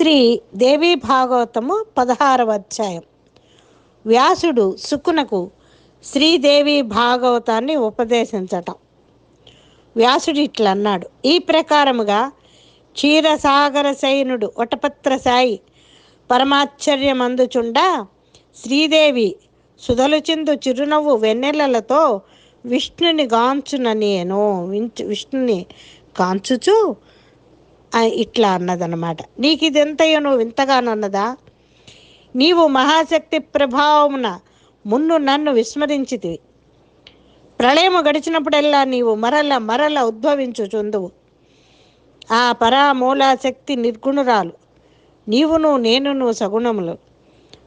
శ్రీ దేవీ భాగవతము పదహారవ అధ్యాయం. వ్యాసుడు సుకునకు శ్రీదేవి భాగవతాన్ని ఉపదేశించటం. వ్యాసుడు ఇట్లన్నాడు ఈ ప్రకారముగా క్షీరసాగర సైనుడు వటపత్ర సాయి పరమాశ్చర్యమందుచుండా శ్రీదేవి సుధలుచిందు చిరునవ్వు వెన్నెలలతో విష్ణుని గాంచుననేను. విష్ణుని కాంచుచు ఇట్లా అన్నదన్నమాట. నీకు ఇది ఎంతయ్యో నువ్వు ఇంతగానన్నదా నీవు మహాశక్తి ప్రభావమున మున్ను నన్ను విస్మరించితివి. ప్రళయము గడిచినప్పుడల్లా నీవు మరల మరల ఉద్భవించుచుందువు ఆ పరామూలాశక్తి నిర్గుణురాలు. నీవును నేనును సగుణములు.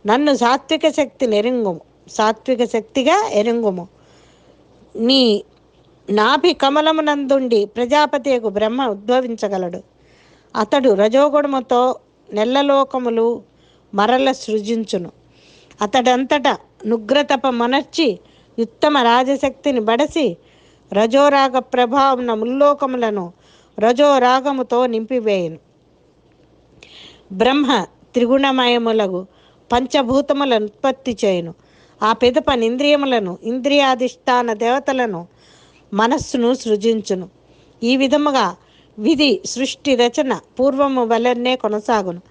నన్ను సాత్విక శక్తి నెరుంగుము. సాత్విక శక్తిగా ఎరుంగుము. నీ నాభి కమలమునందుండి ప్రజాపతికు బ్రహ్మ ఉద్భవించగలడు. అతడు రజోగుణముతో నెల్లలోకములు మరల సృజించును. అతడంతటా నుగ్రతప మనర్చి ఉత్తమ రాజశక్తిని బడసి రజోరాగ ప్రభావం ముల్లోకములను రజోరాగముతో నింపివేయును. బ్రహ్మ త్రిగుణమయములకు పంచభూతములను ఉత్పత్తి చేయును. ఆ పిదప ఇంద్రియములను ఇంద్రియాధిష్టాన దేవతలను మనస్సును సృజించును. ఈ విధముగా విధి సృష్టి రచన పూర్వము వలనే కొనసాగును.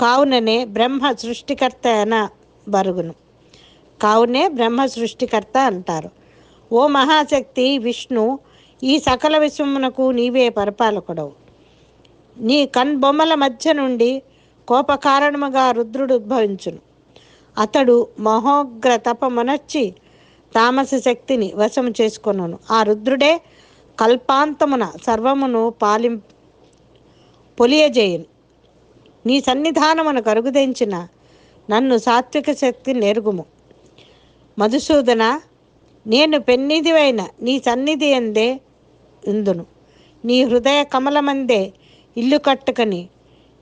కావుననే బ్రహ్మ సృష్టికర్త అన బరుగును. కావునే బ్రహ్మ సృష్టికర్త అంటారు. ఓ మహాశక్తి విష్ణు ఈ సకల విశ్వమునకు నీవే పరిపాలకుడవు. నీ కన్బొమ్మల మధ్య నుండి కోపకారణముగా రుద్రుడు ఉద్భవించును. అతడు మహోగ్ర తపమునర్చి తామస శక్తిని వశము చేసుకొనును. ఆ రుద్రుడే కల్పాంతమున సర్వమును పాలిం పొలియజేయును. నీ సన్నిధానమును కరుగుదించిన నన్ను సాత్విక శక్తి నెరుగుము. మధుసూదన నేను పెన్నిదివైన నీ సన్నిధి అందే ఇందును నీ హృదయ కమలమందే ఇల్లు కట్టుకని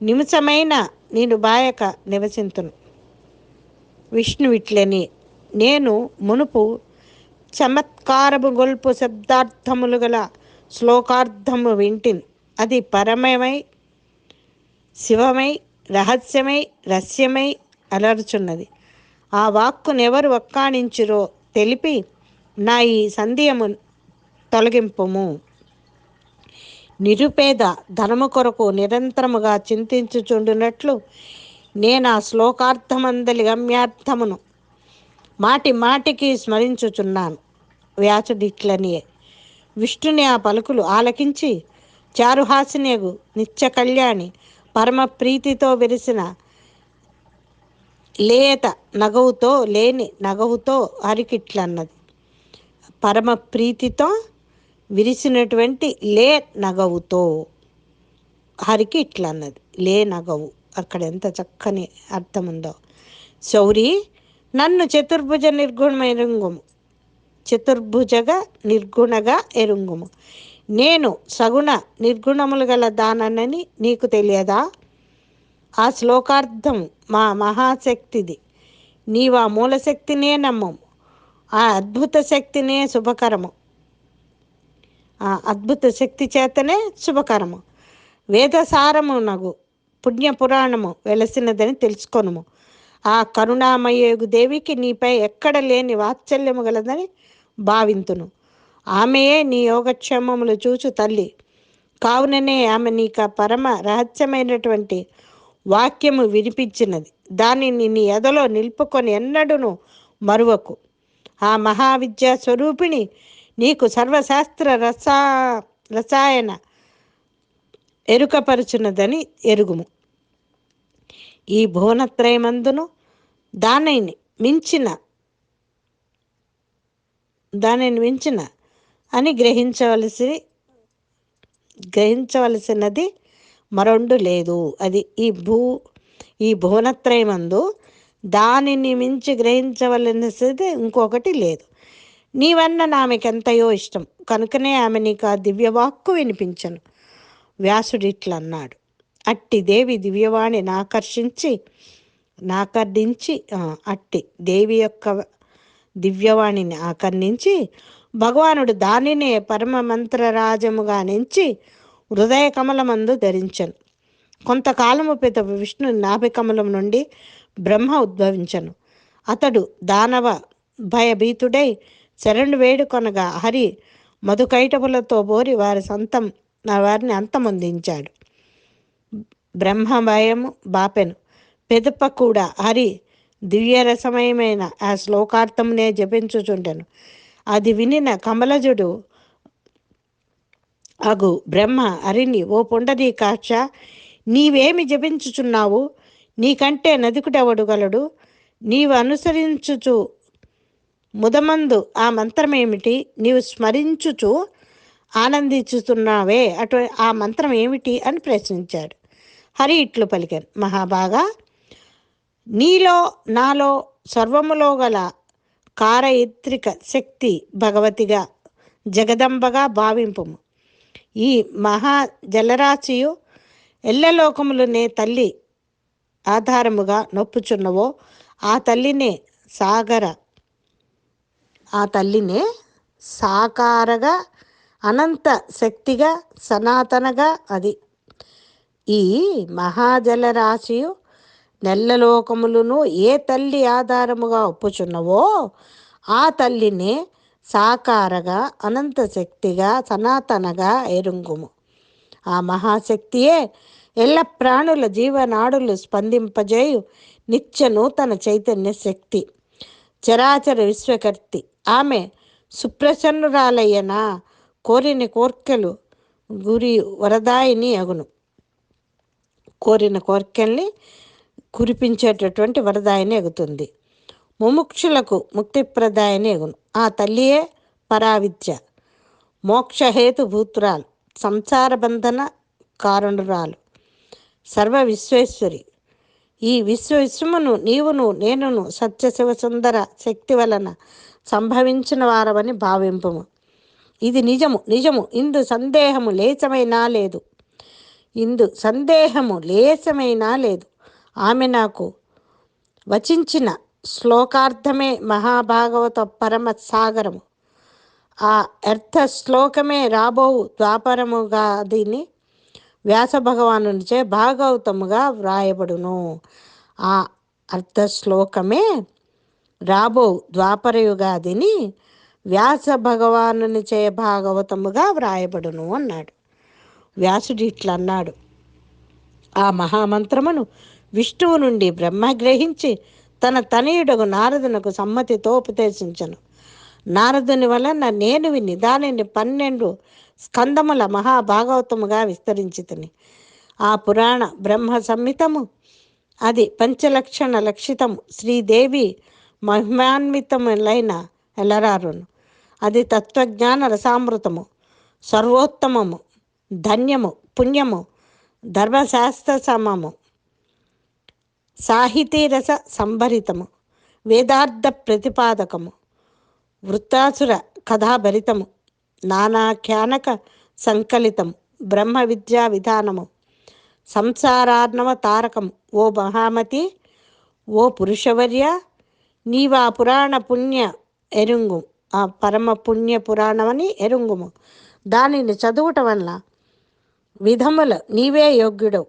నిమిషమైన నేను బాయక నివసింతును. విష్ణువిట్లని నేను మునుపు చమత్కారము గొల్పు శబ్దార్థములు గల శ్లోకార్థము వింటిన్. అది పరమమై శివమై రహస్యమై రహస్యమై అలరుచున్నది. ఆ వాక్కునెవరు వక్కాణించురో తెలిపి నా ఈ సంధ్యము తొలగింపుము. నిరుపేద ధనము కొరకు నిరంతరముగా చింతించుచుండునట్లు నేను ఆ శ్లోకార్థమందలి గమ్యార్థమును మాటి మాటికి స్మరించుచున్నాను. వ్యాసుడిట్లనియే. విష్ణుని ఆ పలుకులు ఆలకించి చారుహాసినియగు నిత్య కళ్యాణి పరమ ప్రీతితో విరిసిన లేత నగవుతో లేని నగవుతో హరికిట్లన్నది పరమ ప్రీతితో విరిసినటువంటి లే నగవుతో హరికి ఇట్లా అన్నది లే నగవు. అక్కడ ఎంత చక్కని అర్థం ఉందో శౌరి నన్ను చతుర్భుజ నిర్గుణమ ఎరుంగుము. చతుర్భుజగా నిర్గుణగా ఎరుంగుము. నేను సగుణ నిర్గుణములు గల దానని నీకు తెలియదా? ఆ శ్లోకార్థం మా మహాశక్తిది. నీవు ఆ మూలశక్తినే నమ్మము. ఆ అద్భుత శక్తినే శుభకరము. ఆ అద్భుత శక్తి చేతనే శుభకరము. వేదసారము నగు పుణ్యపురాణము వెలసినదని తెలుసుకొనుము. ఆ కరుణామయేగు దేవికి నీపై ఎక్కడ లేని వాత్సల్యము గలదని భావింతును. ఆమెయే నీ యోగక్షేమములు చూచు తల్లి. కావుననే ఆమె నీక పరమ రహస్యమైనటువంటి వాక్యము వినిపించినది. దానిని నీ ఎదలో నిలుపుకొని ఎన్నడూను మరువకు. ఆ మహావిద్యా స్వరూపిణి నీకు సర్వశాస్త్ర రసా రసాయన ఎరుకపరుచున్నదని ఎరుగుము. ఈ భువనత్రయమందును దానిని మించిన దానిని మించిన అని గ్రహించవలసి గ్రహించవలసినది మరొండు లేదు. అది ఈ భూ ఈ భువనత్రయమందు దానిని మించి గ్రహించవలసినది ఇంకొకటి లేదు. నీవన్న నామెకెంతయో ఇష్టం. కనుకనే ఆమె నీకు ఆ దివ్యవాక్కు వినిపించను. వ్యాసుడు అన్నాడు అట్టి దేవి దివ్యవాణిని ఆకర్షించి నాకర్ణించి అట్టి దేవి యొక్క దివ్యవాణిని ఆకర్ణించి భగవానుడు దానినే పరమ మంత్రరాజముగా నించి హృదయ కమలమందు ధరించను. కొంతకాలము పిత విష్ణు నాభికమలం నుండి బ్రహ్మ ఉద్భవించను. అతడు దానవ భయభీతుడై శరణు వేడుకొనగా హరి మధుకైటపులతో బోరి వారి సంతం వారిని అంతమొందించాడు. బ్రహ్మ భయము బాపెను. పెదప కూడా హరి దివ్యరసమయమైన ఆ శ్లోకార్థమునే జపించుచుండెను. అది వినిన కమలజుడు అగు బ్రహ్మ హరిని ఓ పుండరీకాక్ష నీవేమి జపించుచున్నావు? నీకంటే నదికుడెవడు గలడు? నీవు అనుసరించుచు ముదమందు ఆ మంత్రమేమిటి? నీవు స్మరించుచు ఆనందించుతున్నావే? అటు ఆ మంత్రం ఏమిటి అని ప్రశ్నించాడు. హరి ఇట్లు పలికారు. మహాబాగా నీలో నాలో సర్వములో గల కారయిత్రిక శక్తి భగవతిగా జగదంబగా భావింపుము. ఈ మహా జలరాశియు ఎల్లలోకములునే తల్లి ఆధారముగా నొప్పుచున్నవో ఆ తల్లినే సాగర ఆ తల్లినే సాకారగా అనంత శక్తిగా సనాతనగా అది ఈ మహాజలరాశియు నెల్లలోకములను ఏ తల్లి ఆధారముగా ఒప్పుచున్నవో ఆ తల్లినే సాకారగా అనంత శక్తిగా సనాతనగా ఎరుంగుము. ఆ మహాశక్తియే ఎల్ల ప్రాణుల జీవనాడులు స్పందింపజేయు నిత్య నూతన చైతన్య శక్తి. చరాచర విశ్వకర్తి ఆమె సుప్రసన్నురాలయ్యన కోరిన కోర్కెలు గురి వరదాయిని అగును. కోరిన కోరికల్ని కురిపించేటటువంటి వరదాయని ఎగుతుంది. ముముక్షులకు ముక్తిప్రదాయని ఎగును. ఆ తల్లియే పరావిద్య. మోక్షహేతు భూతురాలు. సంసార బంధన కారణురాలు. సర్వ విశ్వేశ్వరి. ఈ విశ్వవిశ్వమును నీవును నేనును సత్యశివ సుందర శక్తి వలన సంభవించిన వారమని భావింపము. ఇది నిజము నిజము. ఇందు సందేహము లేచమైనా లేదు. ఇందు సందేహము లేసమైనా లేదు. ఆమె నాకు వచించిన శ్లోకార్థమే మహాభాగవత పరమ సాగరము ఆ అర్థ శ్లోకమే రాబోవు ద్వాపరముగా దీన్ని వ్యాస భగవానునిచే భాగవతముగా వ్రాయబడును. ఆ అర్థ శ్లోకమే రాబో ద్వాపరయుగాదిని వ్యాస భగవానునిచే భాగవతముగా వ్రాయబడును అన్నాడు. వ్యాసుడు ఇట్లా అన్నాడు ఆ మహామంత్రమును విష్ణువు నుండి బ్రహ్మ గ్రహించి తన తనయుడకు నారదునకు సమ్మతితో ఉపదేశించను నారదుని వలన నేను విని దానిని పన్నెండు స్కందముల మహాభాగవతముగా విస్తరించితిని. ఆ పురాణ బ్రహ్మ సంహితము అది పంచలక్షణ లక్షితము శ్రీదేవి మహిమాన్వితములైన ఎలరారును. అది తత్వజ్ఞాన రసామృతము సర్వోత్తమము ధన్యము పుణ్యము ధర్మశాస్త్ర సమము సాహితీరస సంభరితము వేదార్థ ప్రతిపాదకము వృత్తాసుర కథాభరితము నానాఖ్యానక సంకలితము బ్రహ్మ విద్యా విధానము సంసారార్ణవ తారకము ఓ మహామతి ఓ పురుషవర్య నీవా పురాణ పుణ్య ఎరుంగు ఆ పరమ పుణ్య పురాణమని ఎరుంగుము. దానిని చదువుట వల్ల విధముల నీవే యోగ్యుడవు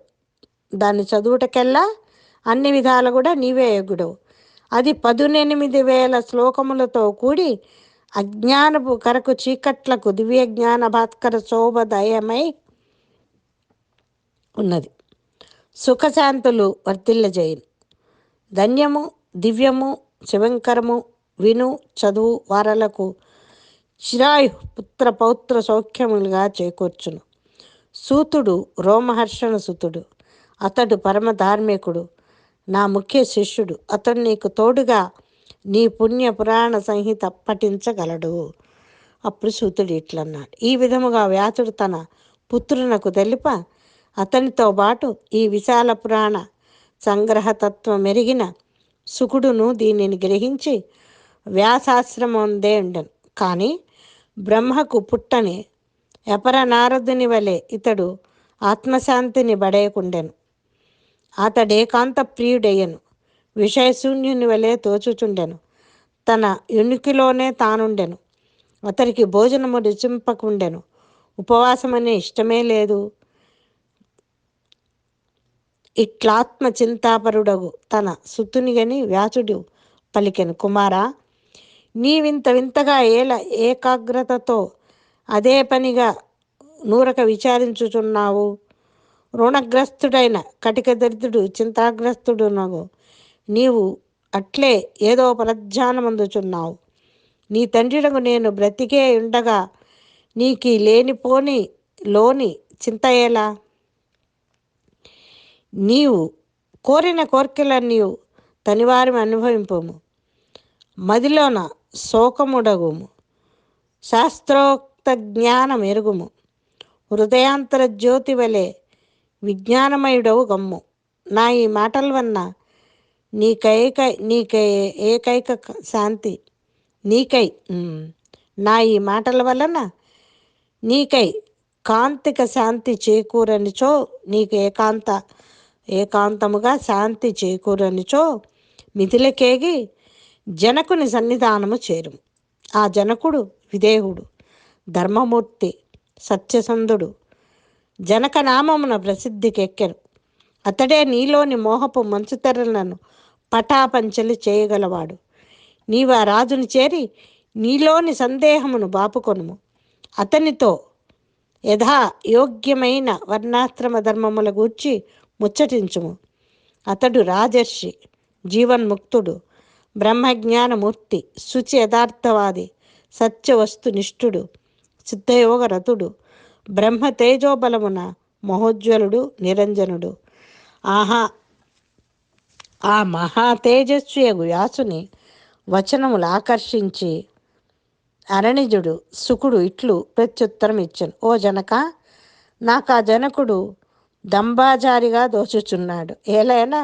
దాన్ని చదువుటకెల్లా అన్ని విధాలు కూడా నీవే యోగ్యుడవు అది పదునెనిమిది వేల శ్లోకములతో కూడి అజ్ఞానపు కరకు చీకట్లకు దివ్య జ్ఞాన భాస్కర శోభదయమై ఉన్నది. సుఖశాంతులు వర్తిల్లజేయును. ధన్యము దివ్యము శివంకరము విను చదువు వారలకు చిరాయు పుత్ర పౌత్ర సౌఖ్యములుగా చేకూర్చును. సూతుడు రోమహర్షణ సుతుడు. అతడు పరమ ధార్మికుడు నా ముఖ్య శిష్యుడు. అతడు నీకు తోడుగా నీ పుణ్య పురాణ సంహిత పఠించగలడు. అప్పుడు సూతుడు ఇట్లన్నాడు. ఈ విధముగా వ్యాసుడు తన పుత్రునకు తెలిప అతనితో పాటు ఈ విశాల పురాణ సంగ్రహతత్వం మెరిగిన సుకుడును దీనిని గ్రహించి వ్యాసాశ్రమం ఉందే ఉండను కానీ బ్రహ్మకు పుట్టని ఎపర నారదుని వలె ఇతడు ఆత్మశాంతిని బడేకుండెను. అతడేకాంత ప్రియుడయ్యను విషయశూన్యుని వలె తోచుచుండెను. తన యునికిలోనే తానుండెను. అతనికి భోజనము రుచింపకుండెను. ఉపవాసమనే ఇష్టమే లేదు. ఇట్లాత్మ చింతాపరుడగు తన సుతునిగని వ్యాసుడు పలికెను. కుమారా నీవింత వింతగా ఏల ఏకాగ్రతతో అదే పనిగా నూరక విచారించుచున్నావు. రుణగ్రస్తుడైన కటిక దరిద్రుడు చింతాగ్రస్తుడు నగు నీవు అట్లే ఏదో పరధ్యానమందుచున్నావు. నీ తండ్రినకు నేను బ్రతికే ఉండగా నీకి లేనిపోని లోని చింత ఎలా? నీవు కోరిన కోర్కెలన్నీ తనివారి అనుభవింపము. మదిలోన శోకముడగుము. శాస్త్రో జ్ఞానం ఎరుగుము. హృదయాంతర జ్యోతి వలె విజ్ఞానమయుడవు గమ్ము. నా ఈ మాటల వల్ల నీకైక నీకై ఏకైక శాంతి. నీకై నా ఈ మాటల వలన నీకై కాంతిక శాంతి చేకూరనిచో నీకు ఏకాంత ఏకాంతముగా శాంతి చేకూరనిచో మిథిలకేగి జనకుని సన్నిధానము చేరుము. ఆ జనకుడు విదేహుడు. ధర్మమూర్తి సత్యసంధుడు. జనక నామమున ప్రసిద్ధికెక్కెను అతడే నీలోని మోహపు మంచుతెరలను పటాపంచలు చేయగలవాడు. నీవా రాజును రాజుని చేరి నీలోని సందేహమును బాపుకొనుము. అతనితో యథా యోగ్యమైన వర్ణాశ్రమ ధర్మముల గూర్చి ముచ్చటించుము. అతడు రాజర్షి జీవన్ముక్తుడు బ్రహ్మజ్ఞానమూర్తి శుచి యథార్థవాది సత్యవస్తునిష్ఠుడు. సిద్ధయోగ రతుడు బ్రహ్మ తేజోబలమున మహోజ్వలుడు నిరంజనుడు. ఆహా ఆ మహా తేజస్వియగు వ్యాసుని వచనములు ఆకర్షించి అరణిజుడు సుకుడు ఇట్లు ప్రత్యుత్తరం ఇచ్చాను ఓ జనక నాకు ఆ జనకుడు దంబాజారిగా దోచుచున్నాడు. ఏలైనా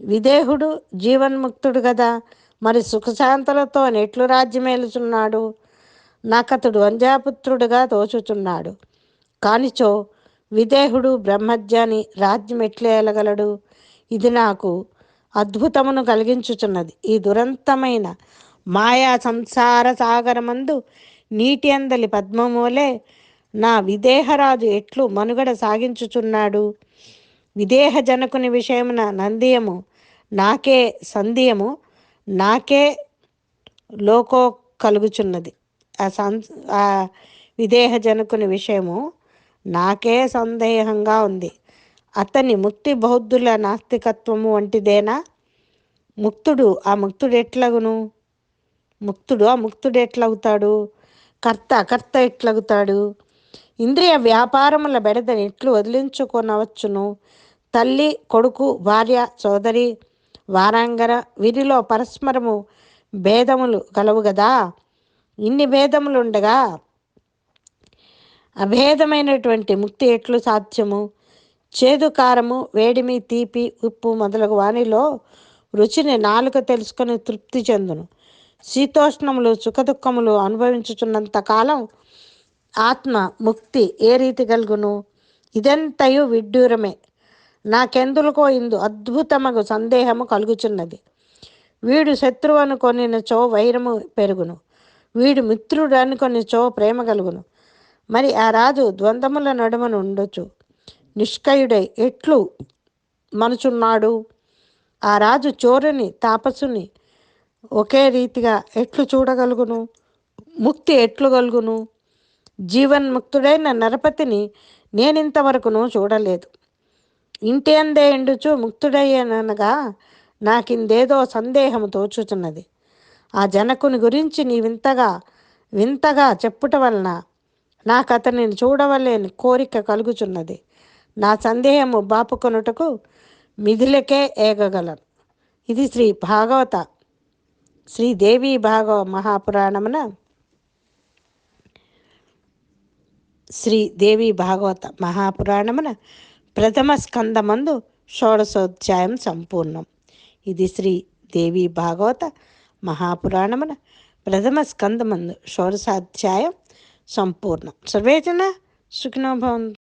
విదేహుడు జీవన్ముక్తుడు కదా మరి సుఖశాంతులతో నెట్లు రాజ్యమేలుచున్నాడు? నాకతడు వంజాపుత్రుడుగా తోచుచున్నాడు. కానిచో విదేహుడు బ్రహ్మజ్ఞాని రాజ్యం ఎట్లేయగలడు ఇది నాకు అద్భుతమును కలిగించుచున్నది. ఈ దురంతమైన మాయా సంసార సాగరమందు నీటి అందలి పద్మమూలే నా విదేహరాజు ఎట్లు మనుగడ సాగించుచున్నాడు? విదేహ జనకుని విషయమున నందియము నాకే సందేయము నాకే లోకో కలుగుచున్నది. ఆ సం ఆ విదేహ జనకుని విషయము నాకే సందేహంగా ఉంది. అతని ముక్తి బౌద్ధుల నాస్తికత్వము వంటిదేనా? ముక్తుడు ఆ ముక్తుడు ఎట్లగును? ముక్తుడు ఆ ముక్తుడు ఎట్లవుతాడు కర్త అకర్త ఎట్లగుతాడు? ఇంద్రియ వ్యాపారముల బెడదని ఎట్లు వదిలించుకొనవచ్చును? తల్లి కొడుకు భార్య సోదరి వారాంగర వీరిలో పరస్పరము భేదములు కలవు కదా ఇన్ని భేదములు ఉండగా అభేదమైనటువంటి ముక్తి ఎట్లు సాధ్యము? చేదు కారము వేడిమి తీపి ఉప్పు మొదలగు వానిలో రుచిని నాలుక తెలుసుకొని తృప్తి చెందును. శీతోష్ణములు సుఖదుఖములు అనుభవించుచున్నంత కాలం ఆత్మ ముక్తి ఏ రీతి కలుగును? ఇదంతయు విడ్డూరమే. నాకెందులకో ఇందు అద్భుతమగు సందేహము కలుగుచున్నది. వీడు శత్రువు అనుకొనినచో వైరము పెరుగును. వీడు మిత్రుడు అనుకొనిచో ప్రేమ కలుగును. మరి ఆ రాజు ద్వంద్వముల నడుమను ఉండొచ్చు నిష్కయుడై ఎట్లు మనుచున్నాడు? ఆ రాజు చోరుని తాపసుని ఒకే రీతిగా ఎట్లు చూడగలుగును? ముక్తి ఎట్లు కలుగును? జీవన్ముక్తుడైన నరపతిని నేనింతవరకును చూడలేదు. ఇంటి అందే ఎండుచు ముక్తుడయ్యానగా నాకిందేదో సందేహము తోచుతున్నది ఆ జనకుని గురించి నీ వింతగా వింతగా చెప్పుట వలన నాకు అతనిని చూడవలేని కోరిక కలుగుచున్నది. నా సందేహము బాపుకొనుటకు మిధులకే ఏగగలను ఇది శ్రీ భాగవత శ్రీదేవి భాగవ మహాపురాణమున శ్రీదేవి భాగవత మహాపురాణమున ప్రథమ స్కందమందు షోడశోధ్యాయం సంపూర్ణం. ఇది శ్రీ దేవి భాగవత మహాపురాణమున ప్రథమ స్కందమందు షోడశాధ్యాయం సంపూర్ణం. సర్వేజన సుఖినో భవంతు